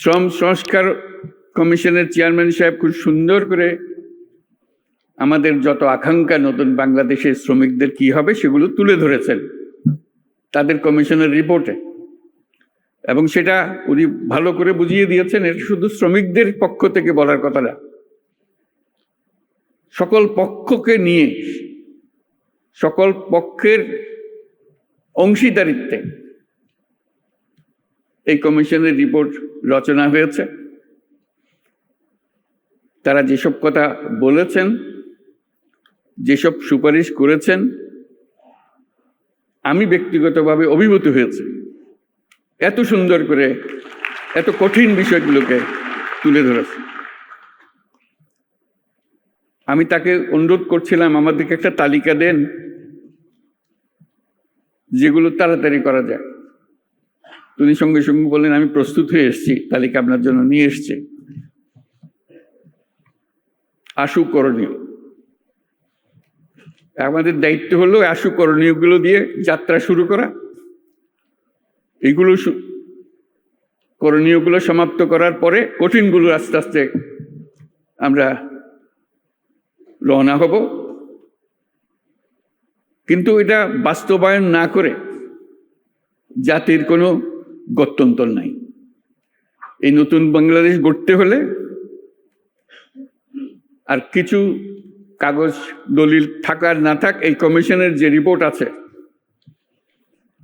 শ্রম সংস্কার কমিশনের চেয়ারম্যান সাহেব খুব সুন্দর করে আমাদের যত আকাঙ্ক্ষা নতুন বাংলাদেশের শ্রমিকদের কি হবে সেগুলো তুলে ধরেছেন তাদের কমিশনের রিপোর্টে। এবং সেটা উনি ভালো করে বুঝিয়ে দিয়েছেন, এটা শুধু শ্রমিকদের পক্ষ থেকে বলার কথা না। সকল পক্ষকে নিয়ে, সকল পক্ষের অংশীদারিত্বে কমিশনের রিপোর্ট রচনা হয়েছে। তারা যেসব কথা বলেছেন, যেসব সুপারিশ করেছেন, আমি ব্যক্তিগতভাবে অভিভূত হয়েছি। এত সুন্দর করে, এত কঠিন বিষয়গুলোকে তুলে ধরেছে। আমি তাকে অনুরোধ করছিলাম, আমাদেরকে একটা তালিকা দেন, যেগুলো তাড়াতাড়ি করা যায়। তিনি সঙ্গে সঙ্গে বললেন আমি প্রস্তুত হয়ে এসেছি, তালিকা আপনার জন্য নিয়ে এসছি। আশু করণীয়। আমাদের দায়িত্ব হলো আশু করণীয়গুলো দিয়ে যাত্রা শুরু করা। এইগুলো সু- করণীয়গুলো সমাপ্ত করার পরে কঠিনগুলো আস্তে আস্তে আমরা রওনা হব। কিন্তু এটা বাস্তবায়ন না করে জাতির কোনো গত্যন্তর নাই। এই নতুন বাংলাদেশ গড়তে হলে আর কিছু কাগজ দলিল থাকার না থাক, এই কমিশনের যে রিপোর্ট আছে,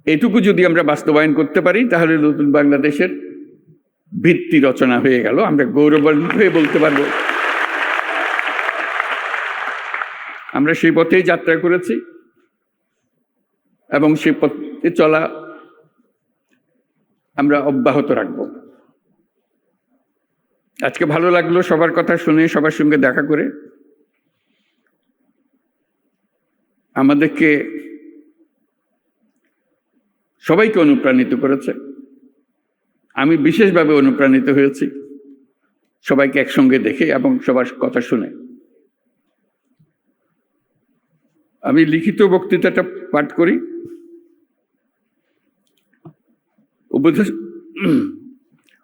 এটুকু যদি আমরা বাস্তবায়ন করতে পারি, তাহলে নতুন বাংলাদেশের ভিত্তি রচনা হয়ে গেল। আমরা গৌরবান্বিত হয়ে বলতে পারব। আমরা সেই পথেই যাত্রা করেছি এবং সেই পথে চলা আমরা অব্যাহত রাখব। আজকে ভালো লাগল সবার কথা শুনে, সবার সঙ্গে দেখা করে। আমাদেরকে সবাইকে অনুপ্রাণিত করেছে। আমি বিশেষভাবে অনুপ্রাণিত হয়েছি সবাইকে একসঙ্গে দেখে এবং সবার কথা শুনে। আমি লিখিত বক্তৃতাটা পাঠ করি।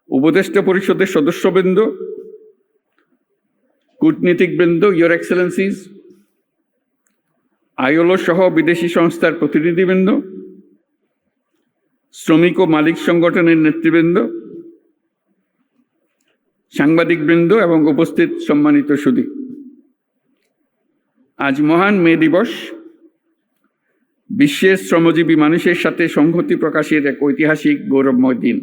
উপদেষ্টা পরিষদের সদস্যবৃন্দ, কূটনীতিকবৃন্দ ইয়োর এক্সেলেন্সিস আইওলো সহ বিদেশি সংস্থার প্রতিনিধিবৃন্দ, শ্রমিক ও মালিক সংগঠনের নেতৃবৃন্দ, সাংবাদিকবৃন্দ এবং উপস্থিত সম্মানিত সুদী। আজ মহান মে দিবস। বিশ্বের শ্রমজীবী মানুষের সাথে সংহতি প্রকাশের এক ঐতিহাসিক গৌরবময় দিন।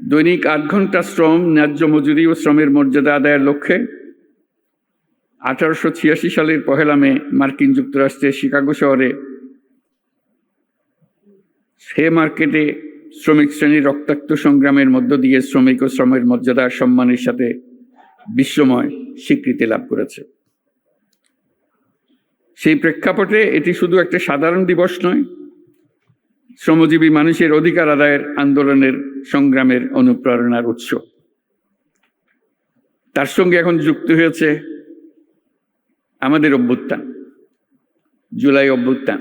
দৈনিক আট ঘণ্টা শ্রম, ন্যায্য মজুরি ও শ্রমের মর্যাদা আদায়ের লক্ষ্যে আঠারোশো ছিয়াশি সালের পহেলা মে মার্কিন যুক্তরাষ্ট্রের শিকাগো শহরে সে মার্কেটে শ্রমিক শ্রেণির রক্তাক্ত সংগ্রামের মধ্য দিয়ে শ্রমিক ও শ্রমের মর্যাদা সম্মানের সাথে বিশ্বময় স্বীকৃতি লাভ করেছে। সেই প্রেক্ষাপটে এটি শুধু একটা সাধারণ দিবস নয়, শ্রমজীবী মানুষের অধিকার আদায়ের আন্দোলনের সংগ্রামের অনুপ্রেরণার উৎস। তার সঙ্গে এখন যুক্ত হয়েছে আমাদের অভ্যুত্থান, জুলাই অভ্যুত্থান।